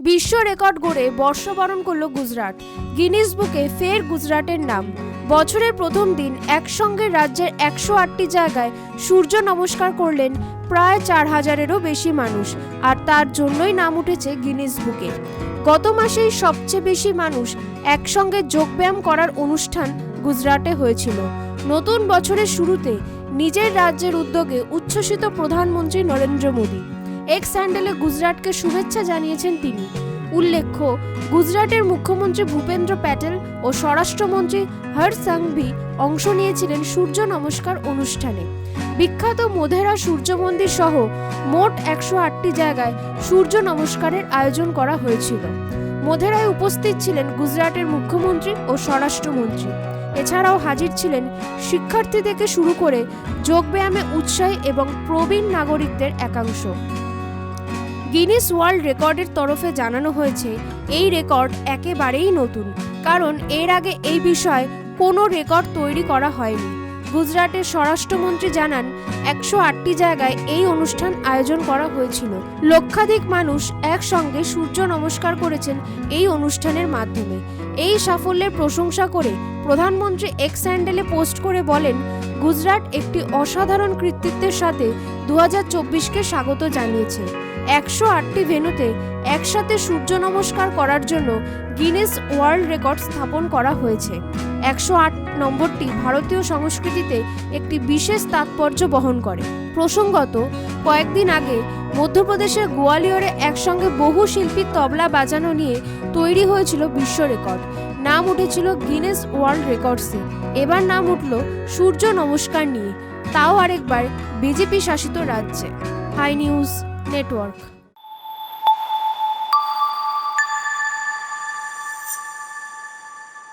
বিশ্ব রেকর্ড গড়ে বর্ষবরণ করল গুজরাট। গিনিস বুকে ফের গুজরাটের নাম। বছরের প্রথম দিন একসঙ্গে রাজ্যের একশো আটটি জায়গায় সূর্য নমস্কার করলেন প্রায় চার হাজারেরও বেশি মানুষ। আর তার জন্যই নাম উঠেছে গিনিস বুকে গত মাসেই সবচেয়ে বেশি মানুষ একসঙ্গে যোগব্যায়াম করার অনুষ্ঠান গুজরাটে হয়েছিল। নতুন বছরের শুরুতে নিজের রাজ্যের উদ্যোগে উচ্ছ্বসিত প্রধানমন্ত্রী নরেন্দ্র মোদী। এক্স হ্যান্ডেলে গুজরাটকে শুভেচ্ছা জানিয়েছেন তিনি। উল্লেখ্য, গুজরাটের মুখ্যমন্ত্রী ভূপেন্দ্র প্যাটেল ও স্বরাষ্ট্রমন্ত্রী হর সাংভি অংশ নিয়েছিলেন সূর্য নমস্কার অনুষ্ঠানে। বিখ্যাত মোধেরা সূর্য মন্দির সহ মোট একশো আটটি জায়গায় সূর্য নমস্কারের আয়োজন করা হয়েছিল। মোধেরায় উপস্থিত ছিলেন গুজরাটের মুখ্যমন্ত্রী ও স্বরাষ্ট্রমন্ত্রী। এছাড়াও হাজির ছিলেন শিক্ষার্থী থেকে শুরু করে যোগব্যায়ামে উৎসাহী এবং প্রবীণ নাগরিকদের একাংশ। গিনিস ওয়ার্ল্ড রেকর্ডের তরফে জানানো হয়েছে, এই রেকর্ড একেবারেই নতুন, কারণ এর আগে এই বিষয়ে কোনো রেকর্ড তৈরি করা হয়নি। গুজরাটের স্বরাষ্ট্রমন্ত্রী জানান, একশো আটটি জায়গায় এই অনুষ্ঠান আয়োজন করা হয়েছিল। লক্ষাধিক মানুষ একসঙ্গে সূর্য নমস্কার করেছেন এই অনুষ্ঠানের মাধ্যমে। এই সাফল্যের প্রশংসা করে প্রধানমন্ত্রী এক্স স্যান্ডেলে পোস্ট করে বলেন, গুজরাট একটি অসাধারণ কৃতিত্বের সাথে দু চব্বিশকে স্বাগত জানিয়েছে। একশো আটটি ভেন্যুতে একসাথে সূর্য নমস্কার করার জন্য গিনেস ওয়ার্ল্ড রেকর্ড স্থাপন করা হয়েছে। একশো আট নম্বরটি ভারতীয় সংস্কৃতিতে একটি বিশেষ তাৎপর্য বহন করে। প্রসঙ্গত, কয়েকদিন আগে মধ্যপ্রদেশের গোয়ালিয়রে একসঙ্গে বহু শিল্পীর তবলা বাজানো নিয়ে তৈরি হয়েছিল বিশ্ব রেকর্ড। নাম উঠেছিল গিনেস ওয়ার্ল্ড রেকর্ডসে এবার নাম উঠল সূর্য নমস্কার নিয়ে। তাও আরেকবার বিজেপি শাসিত রাজ্যে। Hi News Network.